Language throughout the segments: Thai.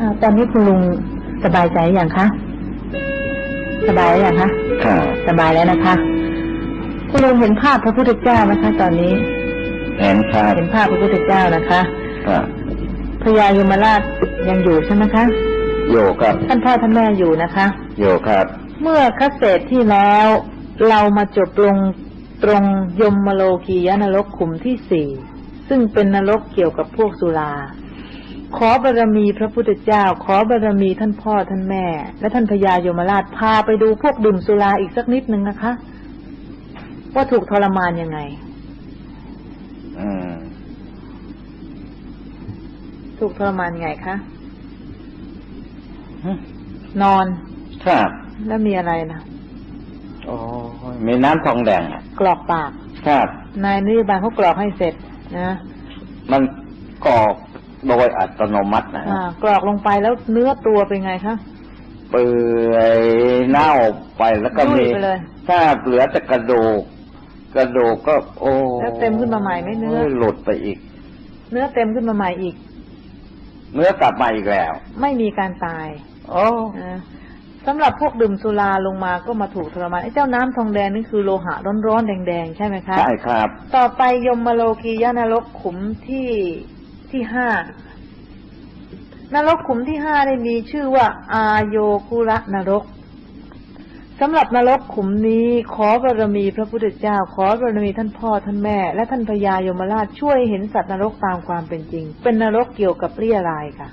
อ่าตอนนี้คุณลุงสบายใจอย่างคะ สบายแล้วอย่างคะครับสบายแล้วนะคะ คุณลุงเห็นภาพพระพุทธเจ้าไหมคะ ตอนนี้ เห็นครับเห็นภาพพระพุทธเจ้านะคะครับพญายมราชยังอยู่ใช่ไหมคะ อยู่ครับ ท่านพ่อท่านแม่อยู่นะคะ อยู่ครับ เมื่อคัสเศษที่แล้วเรามาจบลงตรงยมโลกียนรกขุมที่สี่ซึ่งเป็นนรกเกี่ยวกับพวกสุรา ขอบารมีพระพุทธเจ้า ขอบารมีท่านพ่อท่านแม่ และท่านพญายมราชพาไปดูพวกดื่มสุราอีกสักนิดนึงนะคะ ว่าถูกทรมานยังไงอืมถูกทรมานยังไงคะฮึนอน ครับ แล้วมีอะไรนะโอ้ยมีน้ำทองแดงอะกรอกปาก ครับ นายนโยบายเขากรอกให้เสร็จนะ มันกรอก โดยอัตโนมัตินะอ่ากรอกลงไปแล้วเนื้อตัวเป็นไงคะเปื่อยเน่าไปแล้วก็มียุ่ยไปเลยถ้าเหลือแต่กระดูกกระดูกก็ โอ้แล้วเต็มขึ้นมาใหม่ไหมเนื้อโยหลุดไปอีก เนื้อเต็มขึ้นมาใหม่อีก เนื้อกลับมาอีกแล้ว ไม่มีการตาย โอ้นะสำหรับพวกดื่มสุราลงมาก็มาถูกทรมานไอ้เจ้าน้ำทองแดงนี่คือโลหะร้อนๆแดงๆ ใช่ไหมคะใช่ครับ ต่อไปยมโลกียนรกขุมที่ ที่ห้านรกขุมที่ห้าได้มีชื่อว่า อาโยคุระนรกสำหรับนรกขุมนี้ขอบารมีพระพุทธเจ้า ขอบารมีท่านพ่อท่านแม่ และท่านพญายมราชช่วยเห็นสัตว์นรกตามความเป็นจริง เป็นนรกเกี่ยวกับเรียรายค่ะ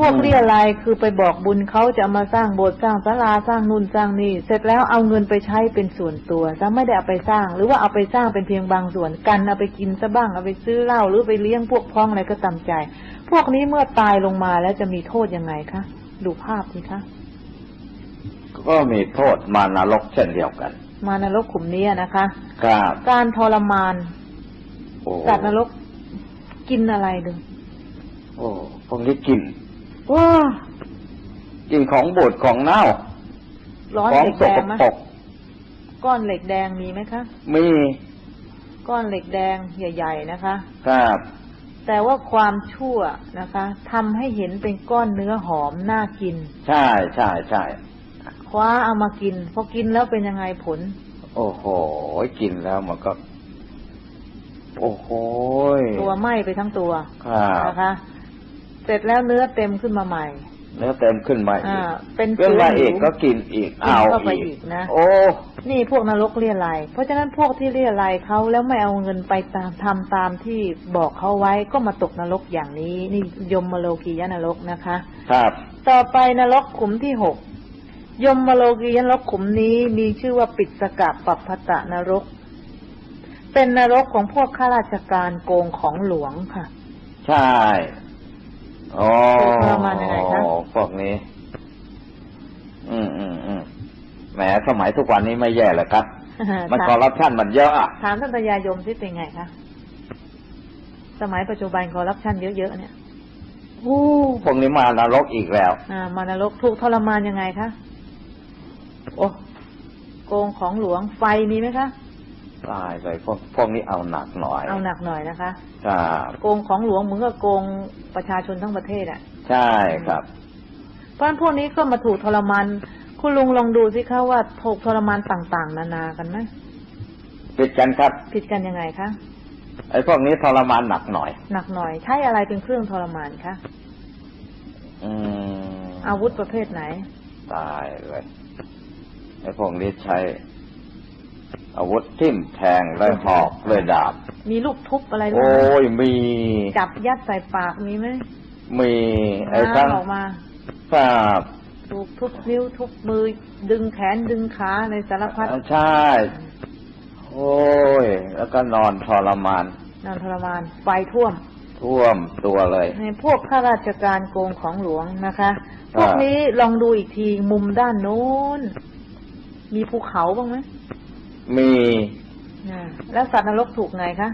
พวกอืมเรียรายคือไปบอกบุญเขาจะเอามาสร้างโบสถ์สร้างศาลาสร้างนู่นสร้างนี่ เสร็จแล้วเอาเงินไปใช้เป็นส่วนตัวจะไม่ได้เอาไปสร้าง หรือว่าเอาไปสร้างเป็นเพียงบางส่วนกันเอาไปกินซะบ้างเอาไปซื้อเหล้าหรือไปเลี้ยงพวกพ้องอะไรก็ตามใจ พวกนี้เมื่อตายลงมาแล้วจะมีโทษยังไงคะดูภาพสิคะก็มีโทษมานรกเช่นเดียวกัน มานรกขุมนี้นะคะครับการทรมานโอ้สัตว์นรกกินอะไรดูโอ้พวกนี้กิน ว้ากินของบูดของเน่าร้อนของเหล็กสแดกงไหมปรกก้อนเหล็กแดงมีไหมคะ มีก้อนเหล็กแดงใหญ่ ๆ นะคะ ครับแต่ว่าความชั่วนะคะทำให้เห็นเป็นก้อนเนื้อหอมน่ากิน ใช่ใช่ใช่คว้าเอามากินพอกินแล้วเป็นยังไงผล โอ้โหกินแล้วมันก็ โอ้โหตัวไหม้ไปทั้งตัวครับนะคะเส ร็จแล้วเนื้อเต็มขึ้นมาใหม่ เนื้อเต็มขึ้นมาอีอ่ากเป็นขึ้นมาอีกผิวก็กินอีกกินเอาเข้าไปอีอีกกนะโอ้นี่พวกนรกเรียรายเพราะฉะนั้นพวกที่เรียรายเขาแล้วไม่เอาเงินไปตามทำตามที่บอกเขาไว้ก็มาตกนรกอย่างนี้ นี่ยมโลกียนรกนะคะ ครับ ต่อไปนรกขุมที่หกยมโลกียนรกขุมนี้มีชื่อว่าปิดสกะปัปพตะนรก เป็นนรกของพวกข้าราชการโกงของหลวงค่ะ ใช่ โอ้ถูกทรมานยังไงคะพวกนี้ อืมอืมอืมแหมสมัยทุกวันนี้ไม่แย่เลยครับ มันคอถามร์รัปชันมันเยอะอะถามท่านพญายมที่เป็นไงคะสมัยปัจจุบันคอร์รัปชันเยอะๆเนี่ยโอ้พวกนี้มานรกอีกแล้ว อ่ามานรกถูกทรมานยังไงคะโอ้โกงของหลวงไฟมีไหมคะ ตายเลยพวกพวกนี้เอาหนักหน่อย เอาหนักหน่อยนะคะครับโกงของหลวงเหมือนกับโกงประชาชนทั้งประเทศอะ ใช่ครับเพราะฉะนั้นพวกนี้ก็มาถูกทรมานคุณลุงลองดูสิคะว่าถูกทรมานต่างๆ นานากันไหมผิดกันครับผิดกันยังไงคะไอ้พวกนี้ทรมานหนักหน่อย หนักหน่อย ใช้อะไรเป็นเครื่องทรมานคะอืมอาวุธประเภทไหน ตายเลยไอ้พวกนี้ใช้ อาวุธทิ่มแทงเลยหอกเลยดาบ มีลูกทุบอะไรด้วยโอ้ไหมยมีจับยัดใส่ปากมีไหมมีไอ้ทั้งน้ำออกมาครับถูกทุบนิ้วทุบมือ ดึงแขนดึงขาในสารพัดใช่โอ้ย แล้วก็นอนทรมาน นอนทรมานไฟท่วม ท่วมตัวเลยในพวกข้าราชการโกงของหลวงนะคะพอ่าวกนี้ลองดูอีกทีมุมด้านโน้น มีภูเขาบ้างไหม มีอ่าแล้วสัตว์นรกถูกไงคะ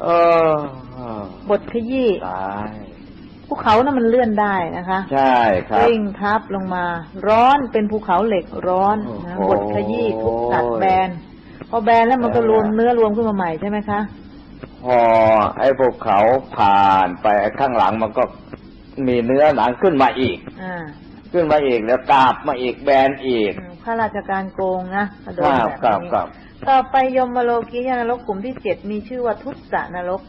เออบทขยี้ตายภูเขานั้นมันเลื่อนได้นะคะ ใช่ครับกลิ้งทับลงมา ร้อนเป็นภูเขาเหล็กร้อนนะโอ้โหบทขยี้ทุกตัดแบน พอแบนแล้วมันก็รวมเนื้อรวมขึ้นมาใหม่ใช่ไหมคะพอไอ้ภูเขาผ่านไปไอ้ข้างหลังมันก็มีเนื้อหนังขึ้นมาอีกอ่าขึ้นมาอีกแล้วกราบมาอีกแบนอีกอืม ข้าราชการโกงนะกระโดคดรับแบบครับนี้ครับต่อไปยมโลกียนรกกลุ่มที่เจ็ดมีชื่อว่าทุตสนรก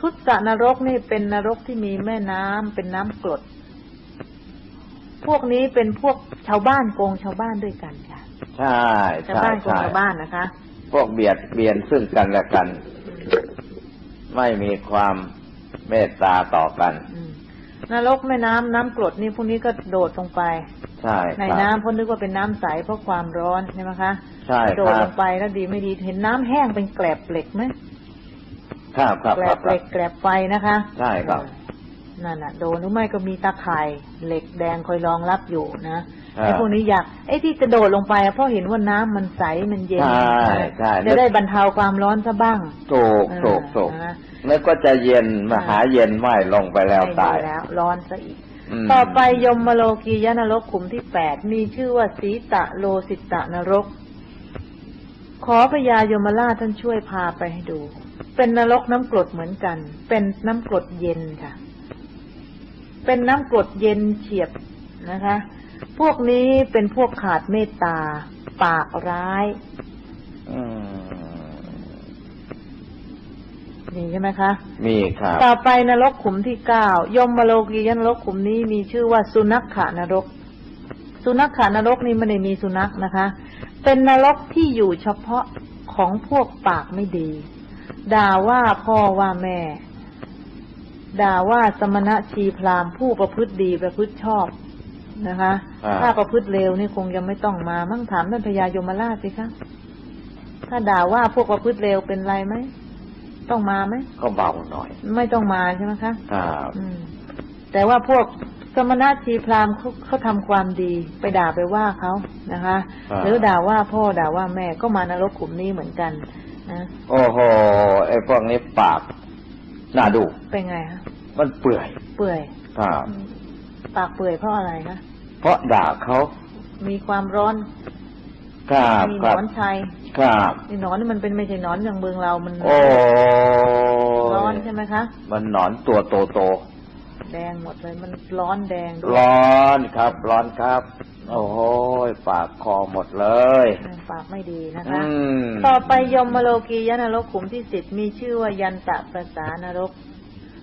ทุตสนรกนี่เป็นนรกที่มีแม่น้ำเป็นน้ำกรด พวกนี้เป็นพวกชาวบ้านโกงชาวบ้านด้วยกันค่ะ ใช่ชาวใช่บ้านโกงใช่ชาวบ้านนะคะ พวกเบียดเบียนซึ่งกันและกัน ไม่มีความเมตตาต่อกันอืม นรกแม่น้ำน้ำกรดนี่พวกนี้ก็โดดลงไป ใช่ในครับน้ำเพราะนึกว่าเป็นน้ำใสเพราะความร้อนใช่ไหมคะใช่โดคดรัลบงไปแล้วดีไม่ดีเห็นน้ำแห้งเป็นแกลบเหล็กไหมครับครับแกลครับบเหล็กแกลบไฟนะคะ ใช่ครับนั่นน่ะโดนหรือไม่ก็มีตาข่ายเหล็กแดงคอยรองรับอยู่นะอ่าไอ้พวกนี้อยากไอ้ที่จะโดดลงไปอะเพราะเห็นว่าน้ำมันใสมันเย็นใช่ใช่จะได้บรรเทาความร้อนซะบ้างถูกอ่าถูกถูก นะแล้วก็จะเย็นมาหาเย็นไม่ลงไปแล้วไม่ตายดีแล้ว ร้อนซะอีกมต่อไปยมโลกียนรกขุมที่แปดมีชื่อว่าสีตะโลสิตะนรก ขอพญายมราชท่านช่วยพาไปให้ดู เป็นนรกน้ำกรดเหมือนกัน เป็นน้ำกรดเย็นค่ะ เป็นน้ำกรดเย็นเฉียบนะคะ พวกนี้เป็นพวกขาดเมตตา ปากร้ายอืม นี่ใช่ไหมคะ มีครับ ต่อไปนรกขุมที่เก้ายมโลกียนรกขุมนี้มีชื่อว่าสุนัขขานรก สุนัขขานรกนี่ไม่ได้มีสุนัขนะคะ เป็นนรกที่อยู่เฉพาะของพวกปากไม่ดี ด่าว่าพ่อว่าแม่ ด่าว่าสมณะชีพราหมณ์ผู้ประพฤติดีประพฤติชอบนะคะอ่าถ้าประพฤติเลวนี่คงยังไม่ต้องมามั่งถามท่านพญายมราชสิคะถ้าด่าว่าพวกประพฤติเลวเป็นไรไหม ต้องมาไหมก็เบาหน่อย ไม่ต้องมาใช่ไหมคะครับอืมแต่ว่าพวกสมณะชีพราหมณ์เขาเขาทำความดีไปด่าไปว่าเขานะคะอ่าหรือด่าว่าพ่อด่าว่าแม่ก็มานรกขุมนี้เหมือนกันนะโอ้โหไอ้พวกนี้ปากน่าดูเป็นไงคะมันเปื่อย เปื่อยครับปากเปื่อยเพราะอะไรคะเพราะด่าเขามีความร้อนครับมีคหนรับอนชัย ครับไอ้หนอนนี่มันเป็นไม่ใช่หนอนอย่างเมืองเรา มันโอ้ร้อนใช่ไหมคะ มันหนอนตัวโตโตแดงหมดเลย มันร้อนแดงด้ๆวยร้อนครับ ร้อนครับ โอ้โหปากคอหมดเลย ปากไม่ดีนะอืคะมต่อไปยมโลกียนรกขุมที่สิบมีชื่อว่ายันตะประสานรก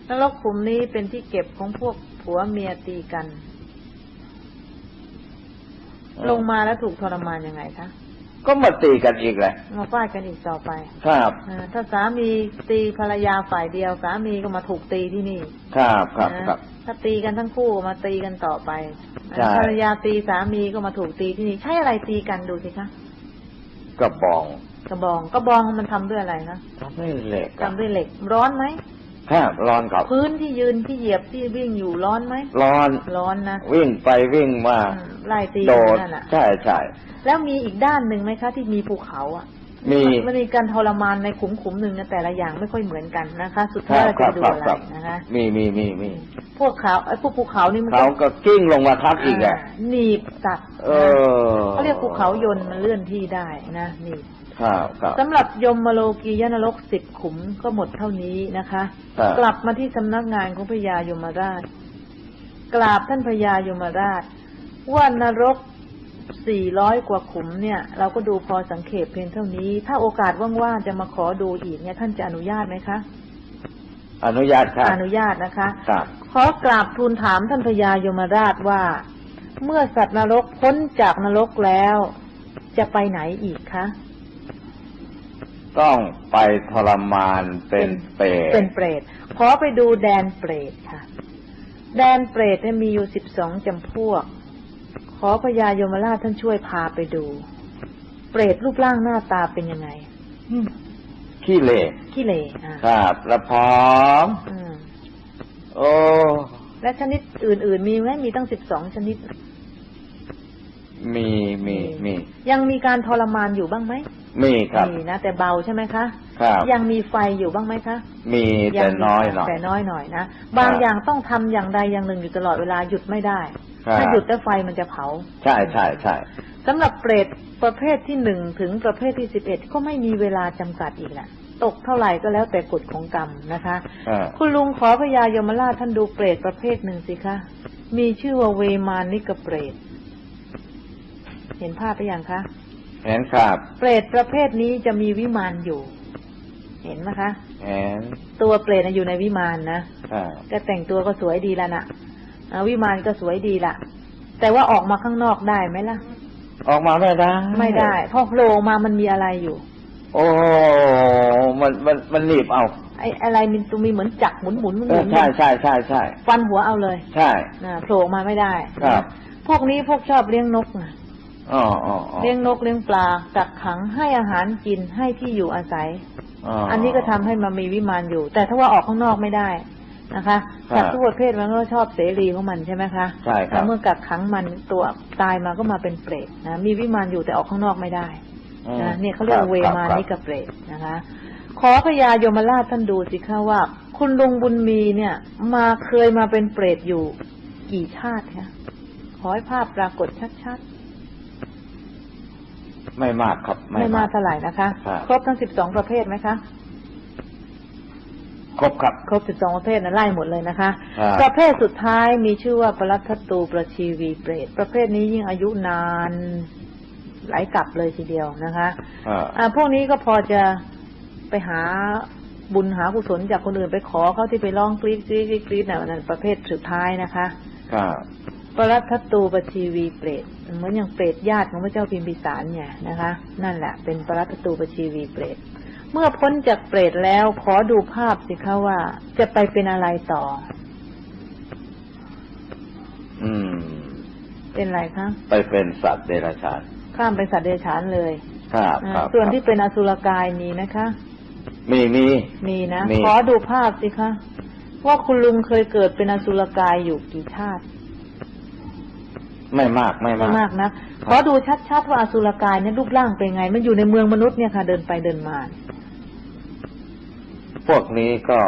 นรกขุมนี้เป็นที่เก็บของพวกผัวเมียตีกัน ลงมาแล้วถูกทรมานยังไงคะ ก็มาตีกันอีกแหละมาฟาดกันอีกต่อไป ครับอ่าถ้าสามีตีภรรยาฝ่ายเดียว สามีก็มาถูกตีที่นี่ ครับครับนะครับ ถ้าตีกันทั้งคู่ก็มาตีกันต่อไปใช่ภรรยาตีสามีก็มาถูกตีที่นี่ ใช่อะไรตีกันดูสิคะกระบอง กระบองกระบองมันทำด้วยอะไรคะทำให้เหล็กครับทำด้วยเหล็ก ร้อนไหม ครับร้อนครับ พื้นที่ยืนที่เหยียบที่วิ่งอยู่ร้อนไหมร้อนร้อนนะวิ่งไปวิ่งมาอืมไล่ตีโดกันดนั่นแหละใช่ใช่แล้วมีอีกด้านหนึ่งไหมคะ ที่มีภูเขาอะมีมันมีการทรมานในขุมขุมๆหนึ่งนะแต่ละอย่างไม่ค่อยเหมือนกันนะคะ สุดท้ายครัเราบครัจะบดูครับอะไรครับนะคะมีมีมีมีพวกเขาไอ้พวกภูเขานี่มันเขาก็กิ้งลงมาทับอีกอะาหนีบสัตว์เอนะอเขาเรียกภูเขายนต์มันเลื่อนที่ได้นะนี่ครับ ครับสำหรับยมโลกียนรกสิบขุมก็หมดเท่านี้นะคะครับกลับมาที่สำนักงานของพญายมราช กราบท่านพญายมราช ว่านรกสี่ร้อยกว่าขุมเนี่ย เราก็ดูพอสังเขปเพียงเท่านี้ ถ้าโอกาสว่างๆจะมาขอดูอีกเนี่ย ท่านจะอนุญาตไหมคะ อนุญาตครับอนุญาตนะคะครับขอกราบทูลถามท่านพญายมราชว่า เมื่อสัตว์นรกพ้นจากนรกแล้ว จะไปไหนอีกคะ ต้องไปทรมานเป็นเปรตเป็นเปรตขอไปดูแดนเปรตค่ะ แดนเปรตเนี่ยมีอยู่สิบสองจำพวก ขอพญายมราชท่านช่วยพาไปดู เปรตรูปร่างหน้าตาเป็นยังไงขี้เหร่ขี้เหร่อ่าครับแล้วพร้อมอืมโอ้และชนิดอื่น ๆ มีไหมมีตั้งสิบสองชนิด มีมีมี ยังมีการทรมานอยู่บ้างไหม มีครับมีนะแต่เบาใช่ไหมคะครับยังมีไฟอยู่บ้างไหมคะ มีแต่น้อยหน่อยแต่น้อยหน่อยนะบางอย่างต้องทำอย่างใดอย่างหนึ่งอยู่ตลอดเวลาหยุดไม่ได้ครับถ้าหยุดแล้วไฟมันจะเผา ใช่ใช่ใช่สำหรับเปรตประเภทที่หนึ่งถึงประเภทที่สิบเอ็ดก็ไม่มีเวลาจำกัดอีกแหละตกเท่าไหร่ก็แล้วแต่กฎของกรรมนะคะอ่าคุณลุงขอพญายมราชท่านดูเปรตประเภทหนึ่งสิคะมีชื่อว่าเวมานิกเปรตเห็นภาพไปยังคะ เห็นครับเปรตประเภทนี้จะมีวิมานอยู่ เห็นไหมคะเห็นตัวเปรตน่ะอยู่ในวิมานนะอ่าก็แต่งตัวก็สวยดีแล้วนะอ่าวิมานก็สวยดีละแต่ว่าออกมาข้างนอกได้ไหมล่ะ ออกมาไม่ได้ ไม่ได้เพราะโผล่ออกมามันมีอะไรอยู่ โอ้มันมันมันหนีบเอาไอ้อะไรมันตัวมีเหมือนจักรหมุนหมุนหมุนเอหมุอนใช่ใช่ใช่ใช่ฟันหัวเอาเลย ใช่นะโผล่ออกมาไม่ได้ครับพวกนี้พวกชอบเลี้ยงนกนะอ๋ออ๋ออ๋อ เลี้ยงนกเลี้ยงปลากักขังให้อาหารกินให้ที่อยู่อาศัยอ๋ออัอันนี้ก็ทำให้มันมีวิมานอยู่ แต่ถ้าว่าออกข้างนอกไม่ได้นะคะครับสัตว์ทุกประเภทมันก็ชอบเสรีของมันใช่ไหมคะใช่ครับแล้วเมื่อกักขังมันตัวตายมาก็มาเป็นเปรตนะมีวิมานอยู่แต่ออกข้างนอกไม่ได้อืมนะเนี่ยเขาเรียกว่าเวมานิกเปรตนะคะ ขอพญายมราชท่านดูสิคะว่า คุณลุงบุญมีเนี่ย มาเคยมาเป็นเปรตอยู่กี่ชาติคะขอให้ภาพปรากฏชัด ไม่มากครับๆไม่มากเท่าไหร่นะคะครับครบทั้งสิบสองประเภทไหมคะครบครับ ครบสิบสองประเภทนะไล่หมดเลยนะคะครับประเภทสุดท้ายมีชื่อว่าปรัตตูประชีวีเปรต ประเภทนี้ยิ่งอายุนานหลายกลับเลยทีเดียวนะคะอ่าอ่าพวกนี้ก็พอจะไปหาบุญหากุศลจากคนอื่นไปขอเขาที่ไปร้องกรีดกรีดกรีดกรีดน่ะนั่นประเภทสุดท้ายนะคะ ครับ ปรัตตูปชีวีเปรตเหมือนอย่างเปรตญาติของพระเจ้าพิมพิสารเนี่ยนะคะ นั่นแหละ เป็นปรัตตูปชีวีเปรตเมื่อพ้นจากเปรตแล้วขอดูภาพสิคะว่า จะไปเป็นอะไรต่อ อืม เป็นอะไรคะไปเป็นสัตว์เดรัจฉาน ข้ามไปสัตว์เดรัจฉานเลยครับอ่าครับส่วนครับที่เป็นอสุรกายมีไหมคะมีมีมีนะมีขอดูภาพสิคะว่าคุณลุงเคยเกิดเป็นอสุรกายอยู่กี่ชาติ ไม่มากไม่ไม่มากมากนะขอดูชัดๆว่าอสุรกายเนี่ยรูปร่างเป็นไง มันอยู่ในเมืองมนุษย์เนี่ยค่ะ เดินไปเดินมา พวกนี้ก็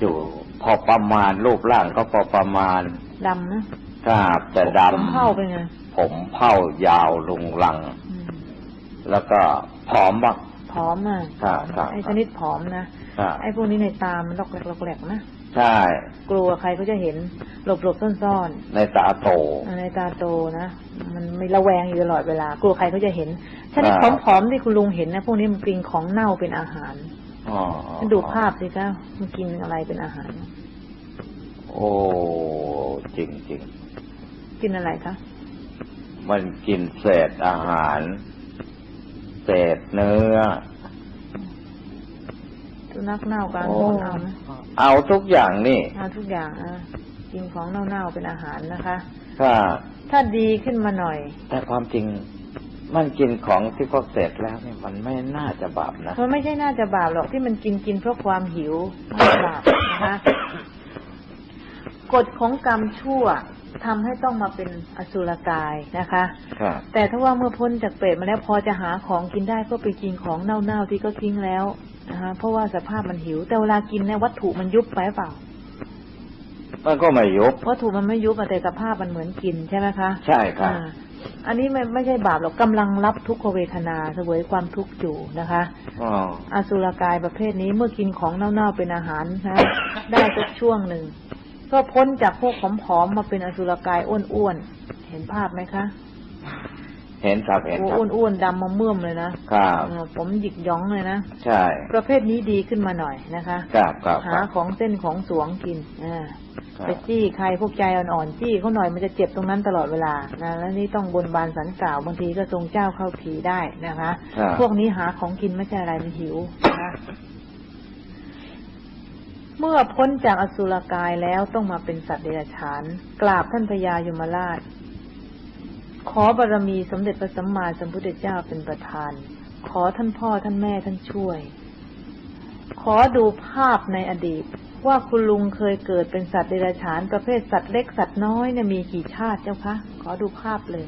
อยู่พอประมาณรูปร่างก็พอประมาณดำนะครับจะดำผมเผ่าเป็นไงผมเผ่ายาวลุงลังอืมแล้วก็ผอมบ้างผอมอะครับครับไอ้ชนิดผอมนะครับไอ้พวกนี้ในตามันลอกแหลกลอกแหลกนะ ใช่ กลัวใครเขาจะเห็น หลบหลบๆซ่อนในตาโตๆในตาโตนะมันไม่ระแวงอยู่ตลอดเวลา กลัวใครเขาจะเห็นชนิดครับผอมๆที่คุณลุงเห็นนะพวกนี้มันกินของเน่าเป็นอาหารอ๋อดูภาพสิคะมันกินอะไรเป็นอาหาร โอ้จริงจริงกินอะไรคะๆมันกินเศษอาหาร เศษเนื้อ สุนัขเน่ากลางโอ้คนเอาไหมเอาทุกอย่างนี่ เอาทุกอย่างอะกินของเน่าๆเป็นอาหารนะคะถ้าถ้าดีขึ้นมาหน่อย แต่ความจริงมันกินของที่เขาเสร็จแล้วเนี่ยมันไม่น่าจะบาปนะมันไม่ใช่น่าจะบาปหรอกที่มันกินกินเพราะความหิวไม่บาปนะคะกฎของกรรมชั่วทำให้ต้องมาเป็นอสุรกายนะคะครับแต่ถ้าว่าเมื่อพ้นจากเปรตมาแล้วพอจะหาของกินได้ก็ไปกินของเน่าๆที่ก็ทิ้งแล้ว นะคะเพราะว่าสภาพมันหิว แต่เวลากินเนี่ยวัตถุมันยุบไปเปล่า มันก็ไม่ยุบวัตถุมันไม่ยุบอะแต่สภาพมันเหมือนกินใช่ไหมคะใช่ครับอ่าอันนี้ไม่ไม่ใช่บาปหรอกกำลังรับทุกขเวทนาเสวยความทุกข์อยู่นะคะอ๋ออสุรกายประเภทนี้เมื่อกินของเน่าๆเป็นอาหารนะได้สักช่วงหนึ่งก็พ้นจากพวกผอมๆมาเป็นอสุรกายอ้วนๆเห็นภาพไหมคะ เห็นครับเห็นโอ้ครับอ้วนๆดำมาเมื่อมเลยนะครับเออผมหยิกหย้องเลยนะใช่ ประเภทนี้ดีขึ้นมาหน่อยนะคะครับครับคหารับของเส้นของสวงกินอ่าครับไปจี้ใครพวกใจอ่อนๆจี้เขาหน่อยมันจะเจ็บตรงนั้นตลอดเวลานะแล้วนี่ต้องบนบานสันกล่าวบางทีก็ทรงเจ้าเข้าผีได้นะคะครับพวกนี้หาของกินไม่ใช่อะไรมันหิวนะคะเมื่อพ้นจากอสุรกายแล้วต้องมาเป็นสัตว์เดรัจฉาน กราบท่านพญายมราช ขอบารมีสมเด็จพระสัมมาสัมพุทธเจ้าเป็นประธาน ขอท่านพ่อท่านแม่ท่านช่วย ขอดูภาพในอดีต ว่าคุณลุงเคยเกิดเป็นสัตว์เดรัจฉานประเภทสัตว์เล็กสัตว์น้อยเนี่ยมีกี่ชาติเจ้าคะ ขอดูภาพเลย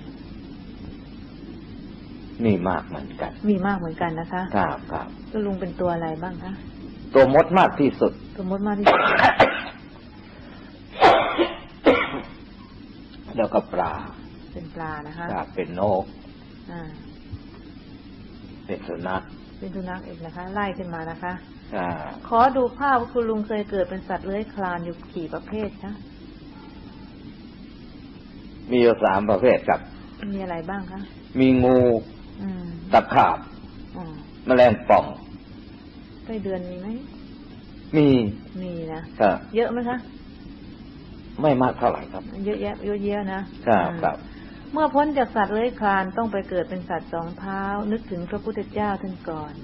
นี่มากเหมือนกัน มีมากเหมือนกันนะคะครับครับคุณลุงเป็นตัวอะไรบ้างคะตัวมดมากที่สุดสมมติมากที่สุดแล้วก็ปลา เป็นปลานะคะครับเป็นนกอ่าเป็นสุนัขเป็นสุนัขอีกนะคะ ไล่ขึ้นมานะคะอ่าขอดูภาพว่าคุณลุงเคยเกิดเป็นสัตว์เลื้อยคลานอยู่กี่ประเภทคะมีอยู่สามประเภทครับ มีอะไรบ้างคะ มีงูอืมตะขาบอ๋อแมลงป่องไส้เดือนมีไหม มี มีนะครับเยอะไหมคะ ไม่มากเท่าไหร่ครับ เยอะแยะเยอะแยะนะครับอืมครับ เมื่อพ้นจากสัตว์เลื้อยคลานต้องไปเกิดเป็นสัตว์สองเท้า นึกถึงพระพุทธเจ้าท่านก่อน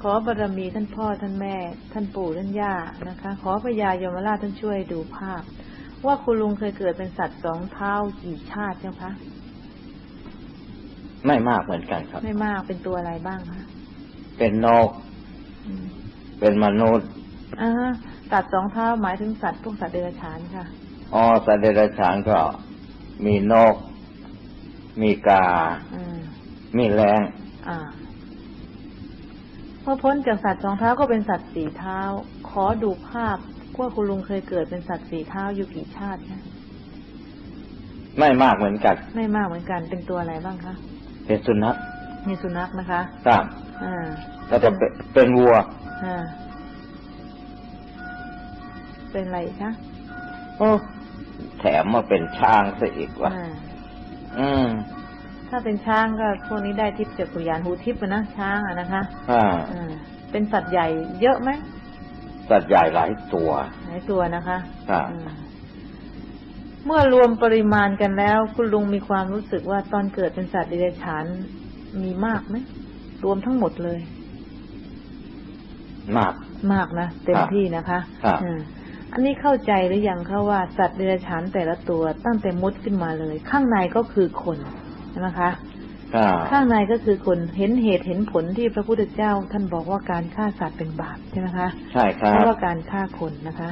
ขอบารมีท่านพ่อท่านแม่ ท่านปู่ท่านย่านะคะ ขอพญายมราชท่านช่วยดูภาพ ว่าคุณลุงเคยเกิดเป็นสัตว์สองเท้ากี่ชาติเจ้าคะไม่มากเหมือนกันครับ ไม่มากเป็นตัวอะไรบ้างคะเป็นนกอืมเป็นมนุษย์อ่าฮะสัตว์สองเท้าหมายถึงสัตว์พวกสัตว์เดรัจฉานค่ะอ๋อสัตว์เดรัจฉานก็มีนก มีกาอืมมีแรงอ่าพอพ้นจากสัตว์สองเท้าก็เป็นสัตว์สี่เท้า ขอดูภาพว่าคุณลุงเคยเกิดเป็นสัตว์สี่เท้าอยู่กี่ชาติคะไม่มากเหมือนกัน ไม่มากเหมือนกัน เป็นตัวอะไรบ้างคะเป็นสุนัขมีสุนัขนะคะครับอ่าแล้วก็เป็นเป็นวัวอ่าเป็นอะไรอีกคะโอ้แถมมาเป็นช้างซะอีกว่ะ อ่าอืม ถ้าเป็นช้างก็พวกนี้ได้ทิพย์จากกุยานหูทิพย์อะนะช้างอะนะคะอ่าอ่าเป็นสัตว์ใหญ่เยอะไหมสัตว์ใหญ่หลายตัว หลายตัวนะคะครับอืมเมื่อรวมปริมาณกันแล้ว คุณลุงมีความรู้สึกว่าตอนเกิดเป็นสัตว์เดรัจฉานมีมากไหมรวมทั้งหมดเลย มาก มากนะเต็มครับที่นะคะครับอืม อันนี้เข้าใจหรือยังคะว่าสัตว์เดรัจฉานแต่ละตัวตั้งแต่มดขึ้นมาเลย ข้างในก็คือคนใช่ไหมคะอ่าข้างในก็คือคนเห็นเหตุเห็นผลที่พระพุทธเจ้า ท่านบอกว่าการฆ่าสัตว์เป็นบาปใช่ไหมคะใช่ครัเพบราะว่าการฆ่าคนนะคะ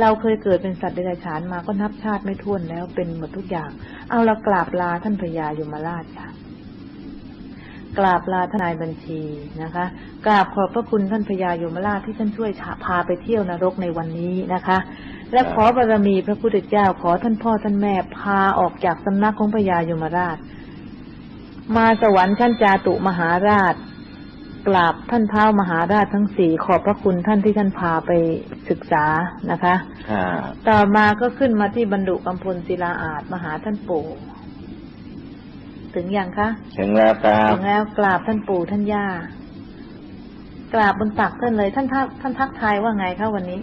เราเคยเกิดเป็นสัตว์เดรัจฉานมาก็นับชาติไม่ถ้วนแล้วเป็นหมดทุกอย่าง เอาเรากราบลาท่านพญายมราชค่ะ กราบลาทนายบัญชีนะคะ กราบขอบพระคุณท่านพญายมราชที่ท่านช่วยพาไปเที่ยวนรกในวันนี้นะคะ และขอบารมีพระพุทธเจ้าขอท่านพ่อท่านแม่พาออกจากสำนักของพญายมราช มาสวรรค์ชั้นจาตุมหาราช กราบท่านเท้ามหาราชทั้งสี่ขอบพระคุณท่านที่ท่านพาไปศึกษานะคะอ่าต่อมาก็ขึ้นมาที่บรรดุกำพลศิลาอาจมาหาท่านปู่ ถึงยังคะถึงแล้วครัถึบงแล้วกราบท่านปู่ท่านย่ากราบบนตักท่านเลย ท่านทักท่านทักทายว่าไงคะวันนี้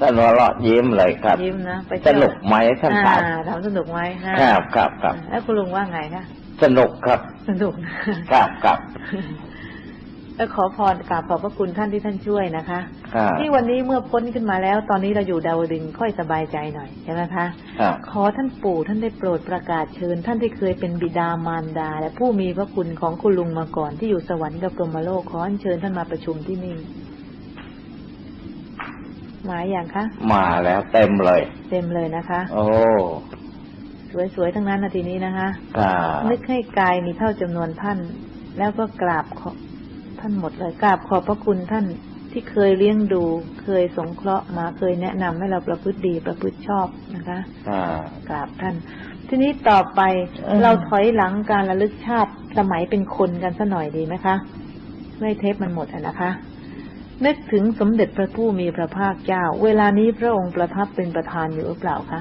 ท่านหัวเราะยิ้มเลยครับยิ้มนะไปสเที่ยวนุกไหมท่านถามอ่ถามสนุกไหมฮะครับครับครับแล้วคุณลุงว่าไงคะสนุกครับ สนุกนะครับครับแล้ว ขอพรกราบขอบพระคุณท่านที่ท่านช่วยนะคะครับที่วันนี้เมื่อพ้นขึ้นมาแล้ว ตอนนี้เราอยู่ดาวดึงส์ค่อยสบายใจหน่อยใช่ไหมคะครับขอท่านปู่ท่านได้โปรดประกาศเชิญ ท่านที่เคยเป็นบิดามารดา และผู้มีพระคุณของคุณลุงมาก่อนที่อยู่สวรรค์กับกรมโลกขออัญเชิญท่านมาประชุมที่นี่หมายอย่างคะมาแล้วเต็มเลย เต็มเลยนะคะ โอ้สวยๆทั้งนั้นนาทีนี้นะคะครับนึกให้กายมีเท่าจำนวนท่าน แล้วก็กราบขอ ท่านหมดเลยกราบขอบพระคุณท่านที่เคยเลี้ยงดู เคยสงเคราะห์มาเคยแนะนำให้เราประพฤติดีประพฤติชอบนะคะอ่ากราบท่าน ทีนี้ต่อไปอืมเราถอยหลังการระลึกชาติสมัยเป็นคนกันสัหน่อยดีไหมคะไม่เทปมันหมดอะนะคะนึกถึงสมเด็จพระผู้มีพระภาคเจ้า เวลานี้พระองค์ประทับเป็นประธานอยู่หรือเปล่าคะ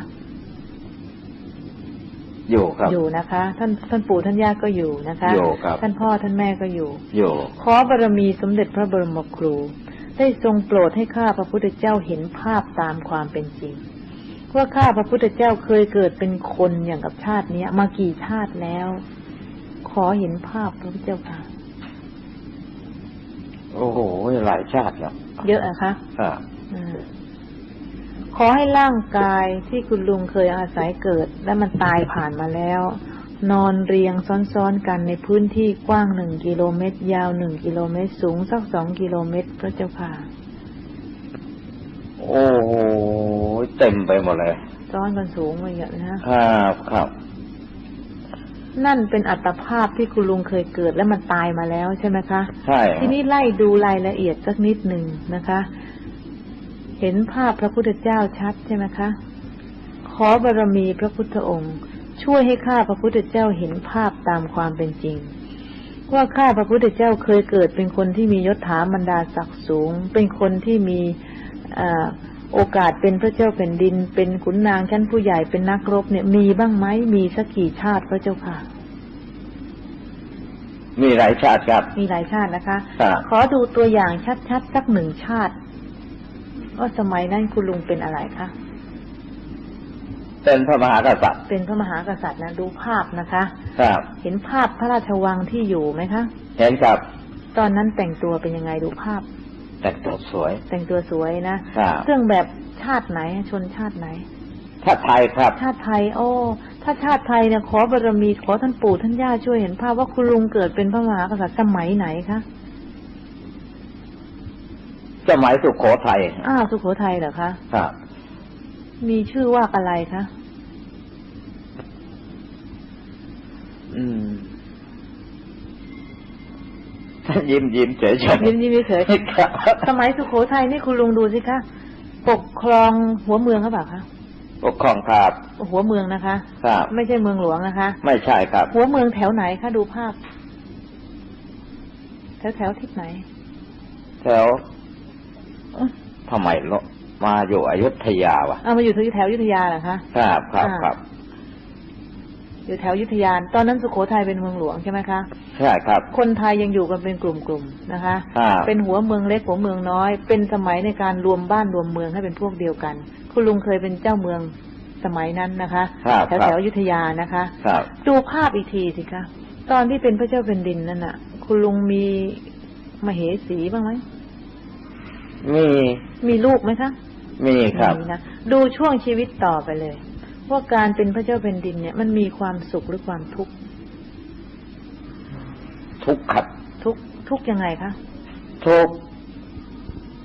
อยู่ครับ อยู่นะคะ ท่านท่านปู่ท่านย่าก็อยู่นะคะอยู่ครับท่านพ่อท่านแม่ก็อยู่อยู่ขอบารมีสมเด็จพระบรมครู ได้ทรงโปรดให้ข้าพระพุทธเจ้าเห็นภาพตามความเป็นจริงว่าข้าพระพุทธเจ้าเคยเกิดเป็นคนอย่างกับชาติเนี้ยมากี่ชาติแล้ว ขอเห็นภาพพระพุทธเจ้าค่ะ โอ้โหหลายชาติแล้วเยอะอะคะครับอืม ขอให้ร่างกายที่คุณลุงเคยอาศัยเกิด และมันตายผ่านมาแล้ว นอนเรียงซ้อนๆกันในพื้นที่กว้างหนึ่งกิโลเมตร ยาวหนึ่งกิโลเมตร สูงสักสองกิโลเมตรพระเจ้าค่ะ โอ้โหเต็มไปหมดเลยซ้อนกันสูงมาอย่างนะครับครับนั่นเป็นอัตภาพที่คุณลุงเคยเกิดและมันตายมาแล้วใช่ไหมคะ ใช่ ทีนี้ไล่ดูรายละเอียดสักนิดหนึ่งนะคะเห็นภาพพระพุทธเจ้าชัดใช่ไหมคะ ขอบารมีพระพุทธองค์ ช่วยให้ข้าพระพุทธเจ้าเห็นภาพตามความเป็นจริง ว่าข้าพระพุทธเจ้าเคยเกิดเป็นคนที่มียศถาบรรดาศักดิ์สูง เป็นคนที่มีเอ่อโอกาสเป็นพระเจ้าแผ่นดิน เป็นขุนนางชั้นผู้ใหญ่เป็นนักรบเนี่ยมีบ้างไหมมีสักกี่ชาติพระเจ้าค่ะมีหลายชาติครับ มีหลายชาตินะคะครับขอดูตัวอย่างชัดๆสักหนึ่งชาติ ว่าสมัยนั้นคุณลุงเป็นอะไรคะเป็นพระมหากษัตริย์ เป็นพระมหากษัตริย์นะดูภาพนะคะ ครับ เห็นภาพพระราชวังที่อยู่ไหมคะ เห็นครับ ตอนนั้นแต่งตัวเป็นยังไงดูภาพ แต่งตัวสวย แต่งตัวสวยนะครับเครื่องแบบชาติไหนชนชาติไหนถ้าไทยครับ ชาติไทย โอ้ ถ้าชาติไทยเนี่ยขอบารมีขอท่านปู่ท่านย่าช่วยเห็นภาพว่าคุณลุงเกิดเป็นพระมหากษัตริย์สมัยไหนคะ สมัยสุโขทัยอ้าวสุโขทัยเหรอคะครับ มีชื่อว่าอะไรคะอืมยิ้มยิ้มเฉยเฉยยิ้มยิ้มเฉยครับสมัยสุโขทัยนี่คุณลุงดูสิคะปกครองหัวเมืองเขาเปล่าคะปกครองครับหัวเมืองนะคะครับไม่ใช่เมืองหลวงนะคะ ไม่ใช่ครับ หัวเมืองแถวไหนคะดูภาพ แถวแถวทิศไหน แถวเอ๊ะ ทำไมลงมาอยู่อยุธยาวะเอามาอยู่ที่แถวอยุธยาเหรอคะครับครับอ่าครับอยู่แถวอยุธยาตอนนั้นสุโขทัยเป็นเมืองหลวงใช่ไหมคะใช่ครับ คนไทยยังอยู่กันเป็นกลุ่มๆนะคะครับเป็นหัวเมืองเล็กหัวเมืองน้อย เป็นสมัยในการรวมบ้านรวมเมืองให้เป็นพวกเดียวกัน คุณลุงเคยเป็นเจ้าเมืองสมัยนั้นนะคะครับแถวครัแถบวอยุธยานะคะครับดูภาพอีกทีสิคะตอนที่เป็นพระเจ้าเป็นดินนั่นน่ะ คุณลุงมีมเหสีบ้างไหม มีมีลูกไหมคะมีครับมีนะดูช่วงชีวิตต่อไปเลย ว่าการเป็นพระเจ้าเป็นดินเนี่ยมันมีความสุขหรือความทุกข์ทุกข์ครับ ทุกข์ทุกข์ยังไงคะทุกข์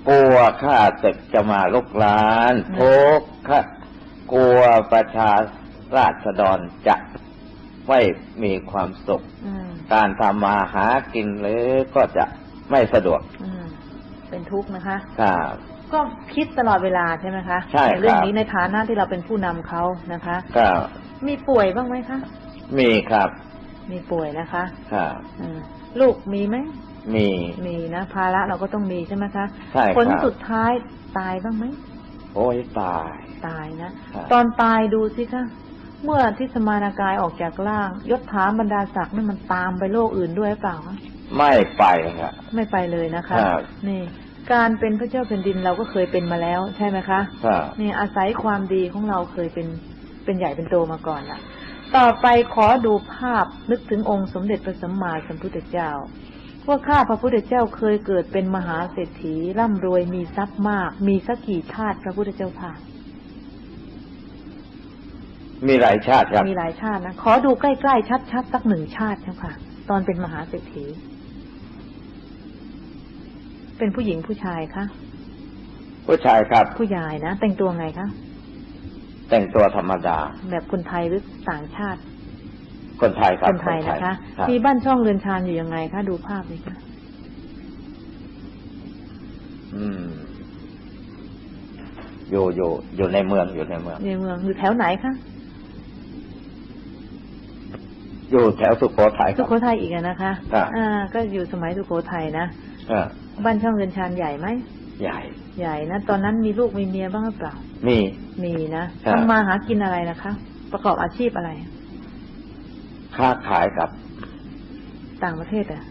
กลัวข้าศึกจะมาลุกลานอืมทุกข์ข้ากลัวประชาราษฎรจะไม่มีความสุขอืมการทำมาหากินหรือก็จะไม่สะดวกอืม เป็นทุกข์นะคะครับ ก็คิดตลอดเวลาใช่ไหมคะใช่ครับ เรื่องนี้ในฐานะที่เราเป็นผู้นำเขานะคะก็มีป่วยบ้างไหมคะ มีครับมีป่วยนะคะครับอืมลูกมีไหมมี มีนะภาระเราก็ต้องมีใช่ไหมคะใช่ครับ ผลสุดท้ายตายบ้างไหม โอ้ยตาย ตายนะ ครับ ตอนตายดูสิคะ เมื่อที่สมานากายออกจากร่าง ยศถาบรรดาศักดิ์นั่นมันตามไปโลกอื่นด้วยหรือเปล่าคะ ไม่ไปครับไม่ไปเลยนะคะครับนี่ การเป็นพระเจ้าแผ่นดินเราก็เคยเป็นมาแล้วใช่ไหมคะครับนี่อาศัยความดีของเราเคยเป็นเป็นใหญ่เป็นโตมาก่อนล่ะ ต่อไปขอดูภาพนึกถึงองค์สมเด็จพระสัมมาสัมพุทธเจ้าว่าข้าพระพุทธเจ้าเคยเกิดเป็นมหาเศรษฐีร่ำรวยมีทรัพย์มาก มีสักกี่ชาติพระพุทธเจ้าค่ะมีหลายชาติครับ มีหลายชาตินะ ขอดูใกล้ๆชัดๆสักหนึ่งชาติเจ้าค่ะ ตอนเป็นมหาเศรษฐี เป็นผู้หญิงผู้ชายคะผู้ชายครับ ผู้ชายนะแต่งตัวไงคะแต่งตัวธรรมดา แบบคนไทยหรือต่างชาติ คนไทยครับคนไทยนะคะรับมีบ้านช่องเรือนชานอยู่ยังไงคะดูภาพเลยค่ะอืมอยู่อยู่อยู่ในเมืองอยู่ในเมืองในเมืองอยู่แถวไหนคะอยู่แถวสุโขทัยคสุรับโขทัยอีกอะนะคะครับอ่าก็อยู่สมัยสุโขทัยนะเออ บ้านช่องเรือนชานใหญ่ไหมใหญ่ ใหญ่นะตอนนั้นมีลูกมีเมียบ้างหรือเปล่า มี มีนะครับทำมาหากินอะไรนะคะ ประกอบอาชีพอะไร ค้าขายกับ ต่างประเทศอะ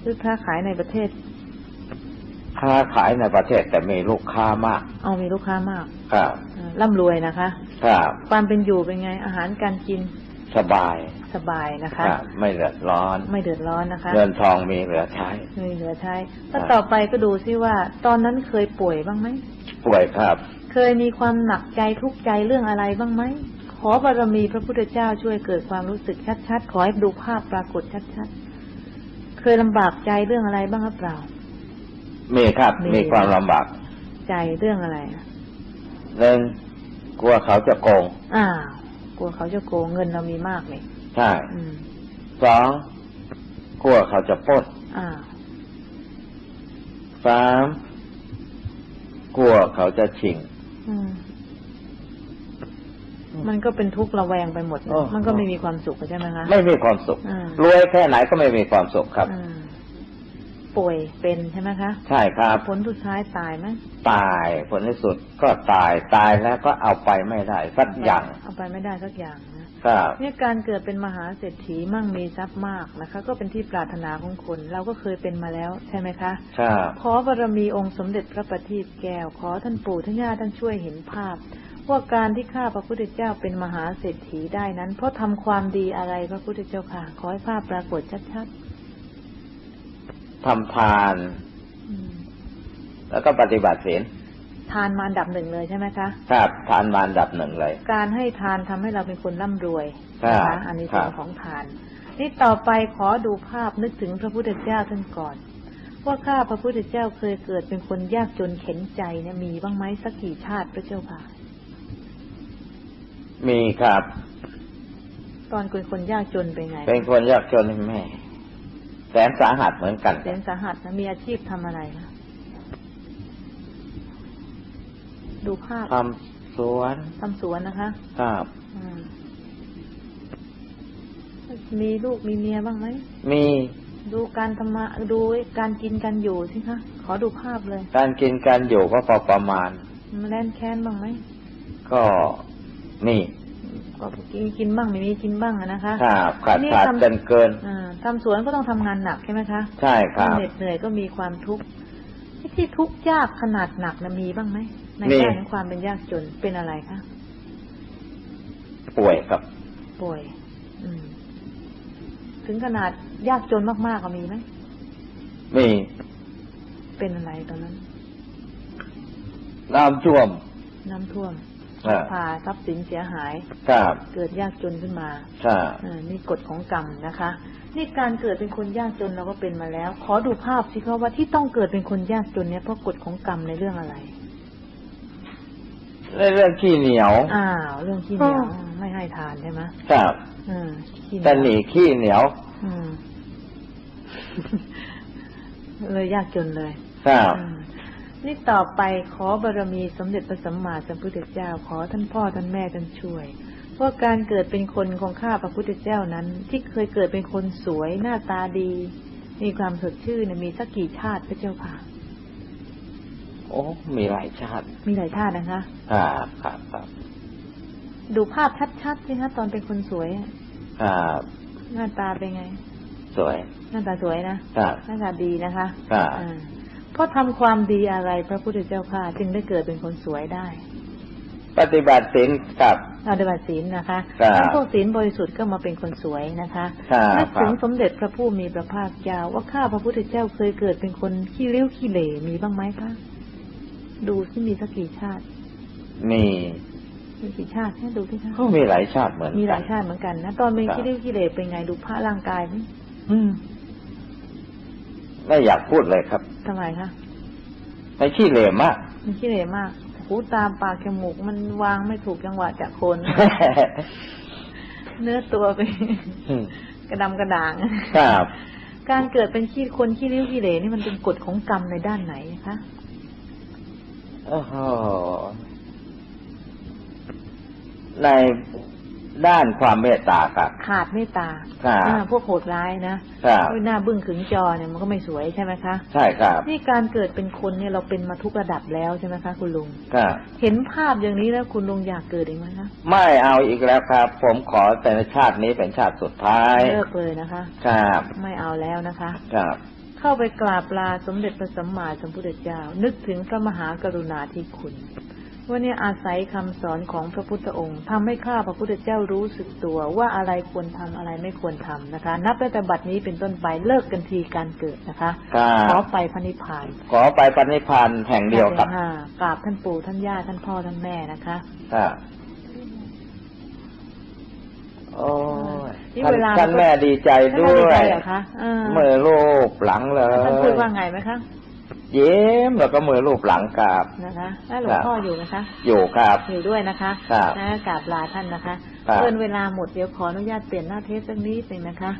หรือค้าขายในประเทศ ค้าขายในประเทศแต่มีลูกค้ามากเอามีลูกค้ามาก ครับอ่าร่ำรวยนะคะ ครับความเป็นอยู่เป็นไง อาหารการกิน สบาย สบายนะคคะรับไม่เดือดร้อน ไม่เดือดร้อนนะคะเงินทองมีเหลือใช้ไม่เหลือใช้แล้วครับต่อไปก็ดูซิว่า ตอนนั้นเคยป่วยบ้างไหมป่วยครับ เคยมีความหนักใจทุกข์ใจเรื่องอะไรบ้างไหมขอบารมีพระพุทธเจ้าช่วยเกิดความรู้สึกชัดๆขอให้ดูภาพปรากฏชัดๆเคยลำบากใจเรื่องอะไรบ้างหรือเปล่ามีครับมีมีความลำบาก ใจเรื่องอะไรอะหนึ่งกลัวเขาจะโกงอ้าวกลัวเขาจะโกงเงินเรามีมากเลย ใช่อืมสองกลัวเขาจะปล้นอ้าวสามกลัวเขาจะชิงอืมบมันก็เป็นทุกข์ระแวงไปหมดนะโอ้มันก็ไม่มีความสุขใช่ไหมคะ ไม่มีความสุขอ่ารวยแค่ไหนก็ไม่มีความสุขครับอ่าป่วยเป็นใช่ไหมคะ ใช่ครับ ผลสุดท้ายตายไหมตาย ผลที่สุดก็ตาย ตายแล้วก็เอาไปไม่ได้สักอย่าง เอาไปไม่ได้สักอย่างนะ ครับเนี่ยการเกิดเป็นมหาเศรษฐีมั่งมีทรัพย์มากนะคะ ก็เป็นที่ปรารถนาของคน เราก็เคยเป็นมาแล้วใช่ไหมคะครับขอบารมีองค์สมเด็จพระประทีปแก้ว ขอท่านปู่ท่านย่าท่านช่วยเห็นภาพว่าการที่ข้าพระพุทธเจ้าเป็นมหาเศรษฐีได้นั้น เพราะทำความดีอะไรพระพุทธเจ้าค่ะ ขอให้ภาพปรากฏชัดทำทานๆอืมแล้วก็ปฏิบัติศีล ทานมาอันดับหนึ่งเลยใช่ไหมคะ ครับ ทานมาอันดับหนึ่งเลย การให้ทานทำให้เราเป็นคนร่ำรวยครับนะคะอันนี้ครัส่วบนของทาน นี่ต่อไปขอดูภาพนึกถึงพระพุทธเจ้าท่านก่อนว่าข้าพระพุทธเจ้าเคยเกิดเป็นคนยากจนเข็นใจเนี่ยมีบ้างไหมสักกี่ชาติพระเจ้าค่ะ มีครับ ตอนเป็นคนยากจนเป็นไง เป็นคนยากจนแม่แสนสาหัสเหมือนกันเสียนสาหัสนะมีอาชีพทำอะไรนะ ดูภาพทำสวนทำสวนนะคะ ครับอืมมีลูกมีเมียบ้างไหม มี ดูการทำมาดูการกินกันอยู่สิคะ ขอดูภาพเลย การกินการอยู่ก็พอประมาณมันแล่นแค้นบ้างไหม ก็มีก็กินกินบ้างไม่มีกินบ้างอะนะคะ ครับขาดนี่ขาดทำเกินเกินอ่าทำสวนก็ต้องทำงานหนักใช่ไหมคะ ใช่ครับเหน็ดเหนื่อยก็มีความทุกข์ไอ้ ที่ทุกข์ยากขนาดหนักนะมีบ้างไหมในมีด้านของความเป็นยากจนเป็นอะไรคะป่วยครับ ป่วย อืม ถึงขนาดยากจนมากๆก็มีไหมมีเป็นอะไรตอนนั้น น้ำท่วม น้ำท่วมอ่าพาทรัพย์สินเสียหาย ครับ เกิดยากจนขึ้นมา ครับอ่านี่กฎของกรรมนะคะ นี่การเกิดเป็นคนยากจนเราก็เป็นมาแล้ว ขอดูภาพสิคะว่าที่ต้องเกิดเป็นคนยากจนเนี่ยเพราะกฎของกรรมในเรื่องอะไรเรื่องขี้เหนียวอ้าวเรื่องขี้เหนียวอ้าวไม่ให้ทานใช่ไหมครับอืมขี้เหนีแต่ยวหนีขี้เหนียว อืมเลยยากจนเลยครับอืมนี่ต่อไปขอบารมีสมเด็จพระสัมมาสัมพุทธเจ้า ขอท่านพ่อท่านแม่ท่านช่วย ว่าการเกิดเป็นคนของข้าพระพุทธเจ้านั้น ที่เคยเกิดเป็นคนสวยหน้าตาดี มีความสดชื่นเนี่ยมีสักกี่ชาติพระเจ้าค่ะโอ้มีหลายชาติ มีหลายชาตินะคะครับครับครับดูภาพชัดๆสิคะตอนเป็นคนสวยอะครับหน้าตาเป็นไง สวย หน้าตาสวยนะครับหน้าตาดีนะคะครับอ่าเพราะทำความดีอะไรพระพุทธเจ้าค่ะ จึงได้เกิดเป็นคนสวยได้ ปฏิบัติศีลกับปฏิบัติศีลนะคะครับแล้วพวกศีลบริสุทธิ์ก็มาเป็นคนสวยนะคะครับนึกถึงครับสมเด็จพระผู้มีพระภาคเจ้าว่าข้าพระพุทธเจ้าเคยเกิดเป็นคนขี้ริ้วขี้เหร่มีบ้างไหมคะ ดูที่มีสักกี่ชาติ มีมีกี่ชาติแค่ดูที่คะก็มีหลายชาติเหมือนกันมีหลายชาติเหมือนกันนะตอนเป็นครับขี้ริ้วขี้เหร่เป็นไงดูพระร่างกายไหมอืมไม่อยากพูดเลยครับทำไมคะไม่ขี้เหร่มากมันขี้เหร่มาก หูตาปากจมูกมันวางไม่ถูกจังหวะจากคน เนื้อตัวเป็นกระดำกระด่างครับ การเกิดเป็นขี้คนขี้ริ้วขี้เหร่นี่มันเป็นกฎของกรรมในด้านไหนคะโอ้โหใน ด้านความเมตตาครับ ขาดเมตตาครับอ่าพวกโหดร้ายนะครับหน้าบึ้งขึงจอเนี่ยมันก็ไม่สวยใช่ไหมคะใช่ครับนี่การเกิดเป็นคนเนี่ยเราเป็นมาทุกระดับแล้วใช่ไหมคะ คุณลุงครับเห็นภาพอย่างนี้แล้วคุณลุงอยากเกิดอีกไหมคะไม่เอาอีกแล้วครับ ผมขอแต่ในชาตินี้เป็นชาติสุดท้ายเลิกเลยนะคะ ครับ ไม่เอาแล้วนะคะ ครับเข้าไปกราบลาสมเด็จพระสัมมาสัมพุทธเจ้า นึกถึงพระมหากรุณาธิคุณ ว่าเนี่ยอาศัยคำสอนของพระพุทธองค์ทำให้ข้าพระพุทธเจ้ารู้สึกตัวว่าอะไรควรทำอะไรไม่ควรทำนะคะ นับตั้งแต่บัดนี้เป็นต้นไปเลิกกันทีการเกิดนะคะครัขอบไปพระนิพพาน ขอไปปณิพานธ์แห่งเดียวกับอ่ากราบท่านปู่ท่านย่าท่านพ่อท่านแม่นะคะครับโอ้ยนี่ท่านเวลาท่านแม่ดีใจท่านด้ไม่วได้ใจยเหรอคะเออมือรูปหลังเลยท่านพูดว่าไงไหมคะ เยิ้มแล้วก็มือรูปหลังกราบนะคะแล้วหลวงครับพ่ออยู่นะคะ อยู่ครับอยู่ด้วยนะคะครับนะกราบลาท่านนะคะครับเกินเวลาหมดเดี๋ยวขออนุญาตเปลี่ยนหน้าเทปสักนิดหนึ่งนะคะ